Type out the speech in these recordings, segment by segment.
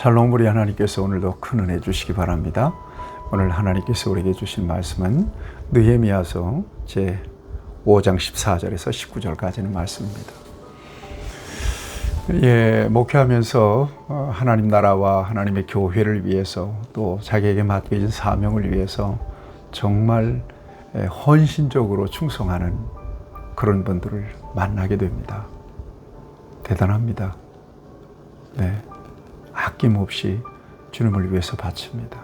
샬롬 우리 하나님께서 오늘도 큰 은혜 주시기 바랍니다. 오늘 하나님께서 우리에게 주신 말씀은 느헤미야서 제 5장 14절에서 19절까지는 말씀입니다. 예, 목회하면서 어, 하나님 나라와 하나님의 교회를 위해서 또 자기에게 맡겨진 사명을 위해서 정말 예, 헌신적으로 충성하는 그런 분들을 만나게 됩니다. 대단합니다. 네. 아낌없이 주님을 위해서 바칩니다.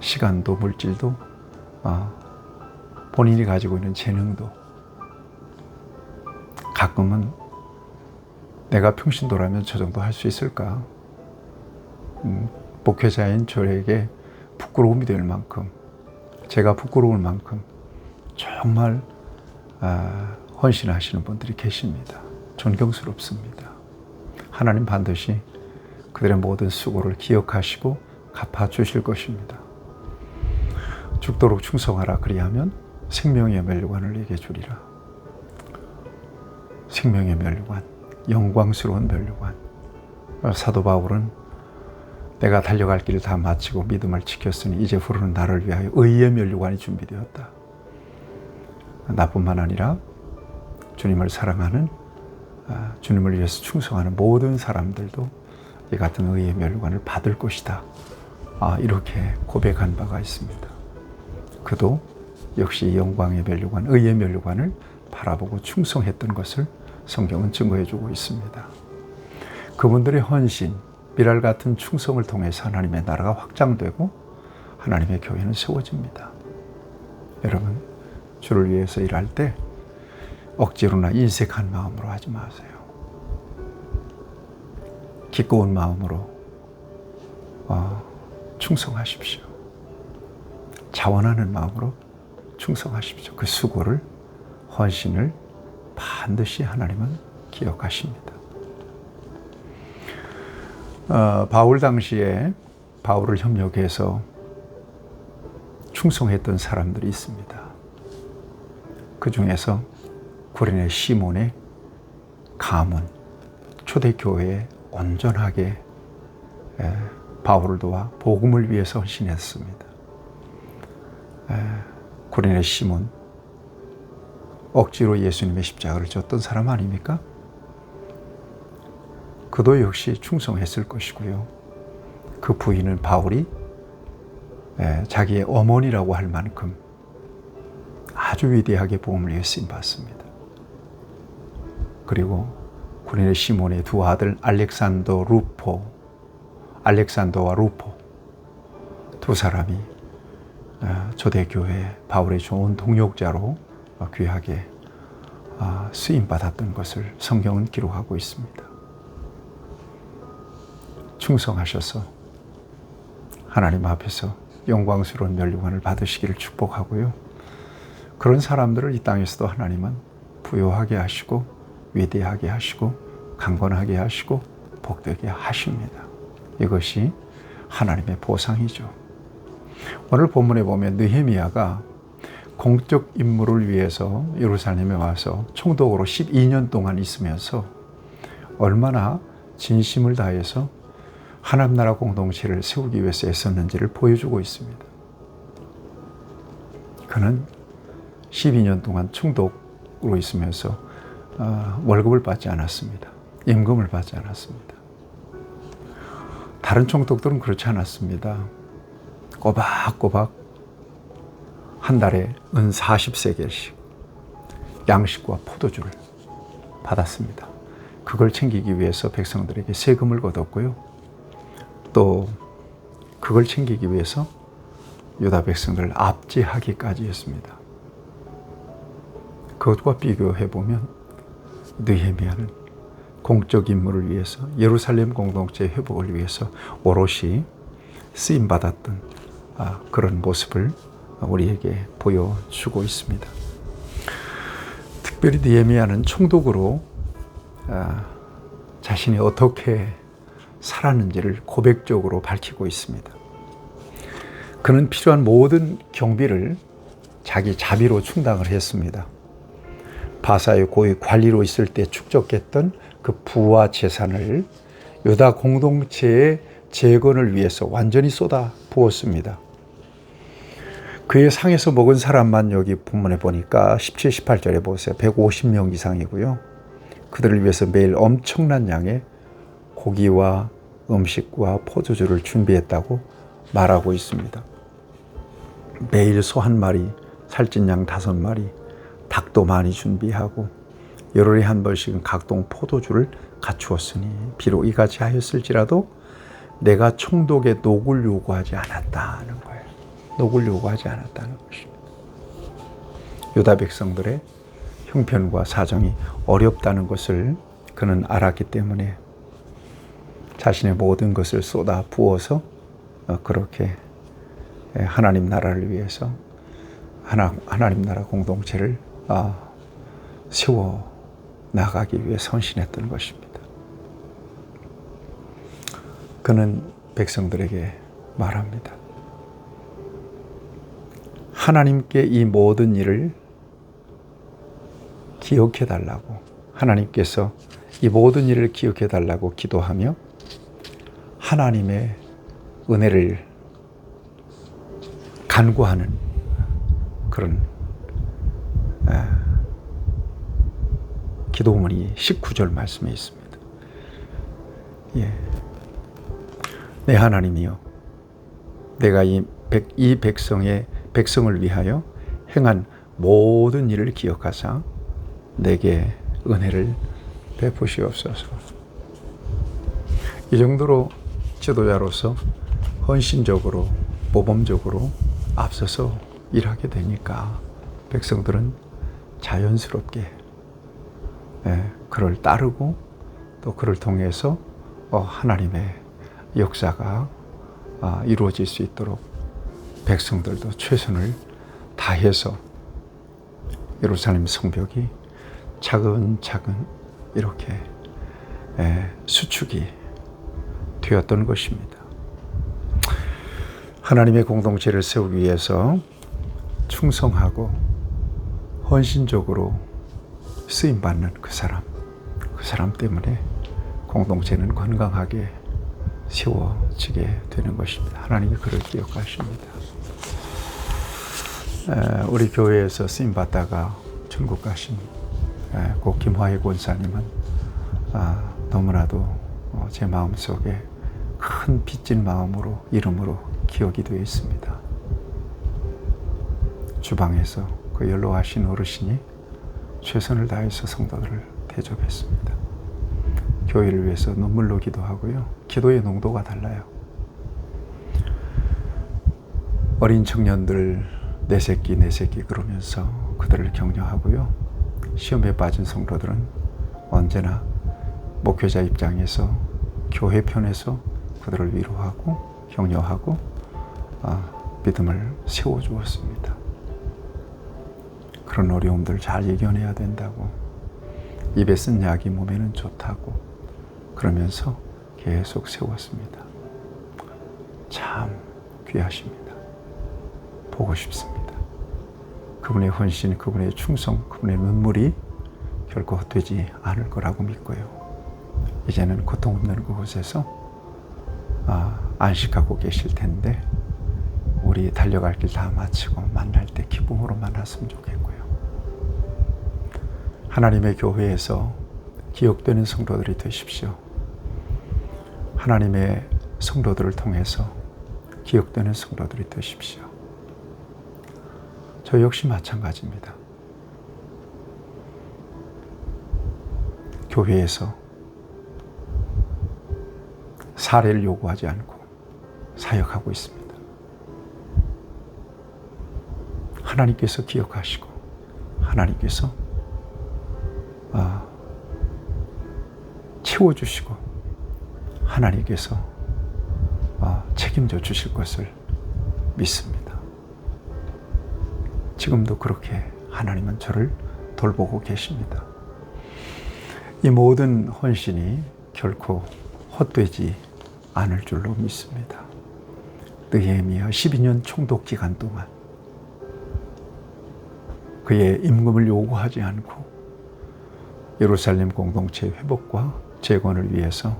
시간도 물질도 아, 본인이 가지고 있는 재능도 가끔은 내가 평신도라면 저 정도 할 수 있을까? 음, 목회자인 저에게 부끄러움이 될 만큼 제가 부끄러울 만큼 정말 아, 헌신하시는 분들이 계십니다. 존경스럽습니다. 하나님 반드시 그들의 모든 수고를 기억하시고 갚아 주실 것입니다. 죽도록 충성하라 그리하면 생명의 멸류관을 내게 주리라. 생명의 멸류관, 영광스러운 멸류관. 사도 바울은 내가 달려갈 길을 다 마치고 믿음을 지켰으니 이제 후로는 나를 위하여 의의 멸류관이 준비되었다. 나뿐만 아니라 주님을 사랑하는 아, 주님을 위해서 충성하는 모든 사람들도 이 같은 의의 멸관을 받을 것이다. 아, 이렇게 고백한 바가 있습니다. 그도 역시 영광의 멸류관, 의의 멸류관을 바라보고 충성했던 것을 성경은 증거해 주고 있습니다. 그분들의 헌신, 미랄 같은 충성을 통해서 하나님의 나라가 확장되고 하나님의 교회는 세워집니다. 여러분, 주를 위해서 일할 때 억지로나 인색한 마음으로 하지 마세요. 기꺼운 마음으로 어, 충성하십시오. 자원하는 마음으로 충성하십시오. 그 수고를 헌신을 반드시 하나님은 기억하십니다. 어, 바울 당시에 바울을 협력해서 충성했던 사람들이 있습니다. 그 중에서 구린의 시몬의 가문, 초대교회에 온전하게 바울을 도와 복음을 위해서 헌신했습니다. 구린의 시몬, 억지로 예수님의 십자가를 졌던 사람 아닙니까? 그도 역시 충성했을 것이고요. 그 부인은 바울이 자기의 어머니라고 할 만큼 아주 위대하게 복음을 위해 쓰임 받습니다. 그리고 구린의 시몬의 두 아들 알렉산더 루포, 알렉산더와 루포 두 사람이 어, 초대교회 바울의 좋은 동역자로 귀하게 어, 쓰임 받았던 것을 성경은 기록하고 있습니다. 충성하셔서 하나님 앞에서 영광스러운 멸류관을 받으시기를 축복하고요. 그런 사람들을 이 땅에서도 하나님은 부요하게 하시고 위대하게 하시고 강건하게 하시고 복되게 하십니다. 이것이 하나님의 보상이죠. 오늘 본문에 보면 느헤미야가 공적 임무를 위해서 예루살렘에 와서 총독으로 12년 동안 있으면서 얼마나 진심을 다해서 하나님 나라 공동체를 세우기 위해서 애썼는지를 보여주고 있습니다. 그는 12년 동안 총독으로 있으면서 어, 월급을 받지 않았습니다. 임금을 받지 않았습니다. 다른 총독들은 그렇지 않았습니다. 꼬박꼬박 한 달에 은 40세겔씩 양식과 포도주를 받았습니다. 그걸 챙기기 위해서 백성들에게 세금을 걷었고요. 또 그걸 챙기기 위해서 유다 백성들을 압제하기까지 했습니다. 그것과 비교해 보면 느헤미야는 공적 임무를 위해서 예루살렘 공동체 회복을 위해서 오롯이 쓰임 받았던 아, 그런 모습을 우리에게 보여주고 있습니다. 특별히 느헤미야는 총독으로 아, 자신이 어떻게 살았는지를 고백적으로 밝히고 있습니다. 그는 필요한 모든 경비를 자기 자비로 충당을 했습니다. 바사의 고위 관리로 있을 때 축적했던 그 부와 재산을 유다 공동체에 재건을 위해서 완전히 쏟아 부었습니다. 그의 상에서 먹은 사람만 여기 본문에 보니까 17, 18절에 보세요. 150명 이상이고요. 그들을 위해서 매일 엄청난 양의 고기와 음식과 포도주를 준비했다고 말하고 있습니다. 매일 소 한 마리, 살찐 양 다섯 마리, 닭도 많이 준비하고 열흘에 한 번씩은 각종 포도주를 갖추었으니 비록 이같이 하였을지라도 내가 총독의 녹을 요구하지 않았다는 거예요. 녹을 요구하지 않았다는 것입니다. 유다 백성들의 형편과 사정이 어렵다는 것을 그는 알았기 때문에 자신의 모든 것을 쏟아 부어서 어, 그렇게 하나님 나라를 위해서 하나, 하나님 나라 공동체를 아, 세워 나가기 위해 선신했던 것입니다. 그는 백성들에게 말합니다. 하나님께 이 모든 일을 기억해 달라고 하나님께서 이 모든 일을 기억해 달라고 기도하며 하나님의 은혜를 간구하는 그런 기도문이 19절 말씀에 있습니다. 예. 내 하나님이여, 내가 이, 백, 이 백성의 백성을 위하여 행한 모든 일을 기억하사 내게 은혜를 베푸시옵소서. 이 정도로 지도자로서 헌신적으로 모범적으로 앞서서 일하게 되니까 백성들은 자연스럽게 예, 그를 따르고 또 그를 통해서 어, 하나님의 역사가 아, 이루어질 수 있도록 백성들도 최선을 다해서 예루살렘 성벽이 차근차근 이렇게 예, 수축이 되었던 것입니다. 하나님의 공동체를 세우기 위해서 충성하고 헌신적으로 쓰임 받는 그 사람, 그 사람 때문에 공동체는 건강하게 세워지게 되는 것입니다. 하나님이 그를 기억하십니다. 우리 교회에서 쓰임 받다가 천국 가신 고 김화희 권사님은 아, 너무나도 어, 제 마음 속에 큰 빚진 마음으로 이름으로 기억이 되어 있습니다. 주방에서 그 연로하신 어르신이 최선을 다해서 성도들을 대접했습니다. 교회를 위해서 눈물로 기도하고요. 기도의 농도가 달라요. 어린 청년들 내 새끼 내 새끼 그러면서 그들을 격려하고요. 시험에 빠진 성도들은 언제나 목회자 입장에서 교회 편에서 그들을 위로하고 격려하고 아, 믿음을 세워주었습니다. 그런 어려움들 잘 이겨내야 된다고. 입에 쓴 약이 몸에는 좋다고. 그러면서 계속 세웠습니다. 참 귀하십니다. 보고 싶습니다. 그분의 헌신, 그분의 충성, 그분의 눈물이 결코 헛되지 않을 거라고 믿고요. 이제는 고통 없는 그곳에서 아, 안식하고 계실 텐데 우리 달려갈 길 다 마치고 만날 때 기쁨으로 만났으면 좋겠고요. 하나님의 교회에서 기억되는 성도들이 되십시오. 하나님의 성도들을 통해서 기억되는 성도들이 되십시오. 저 역시 마찬가지입니다. 교회에서 사례를 요구하지 않고 사역하고 있습니다. 하나님께서 기억하시고 하나님께서 채워주시고 하나님께서 아, 책임져 주실 것을 믿습니다. 지금도 그렇게 하나님은 저를 돌보고 계십니다. 이 모든 헌신이 결코 헛되지 않을 줄로 믿습니다. 느헤미야 12년 총독 기간 동안 그의 임금을 요구하지 않고 예루살렘 공동체 회복과 재건을 위해서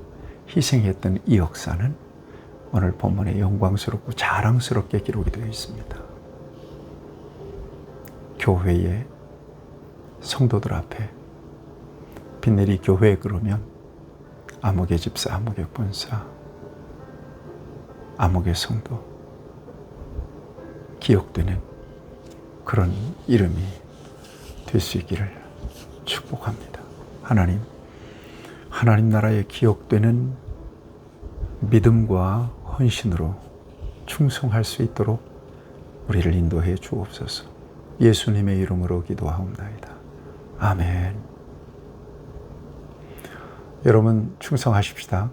희생했던 이 역사는 오늘 본문에 영광스럽고 자랑스럽게 기록이 되어 있습니다. 교회의 성도들 앞에 빈내리 교회 그러면 암흑의 집사, 암흑의 본사, 암흑의 성도 기억되는 그런 이름이 될 수 있기를 축복합니다. 하나님, 하나님 나라에 기억되는 믿음과 헌신으로 충성할 수 있도록 우리를 인도해 주옵소서. 예수님의 이름으로 기도하옵나이다. 아멘. 여러분 충성하십시다.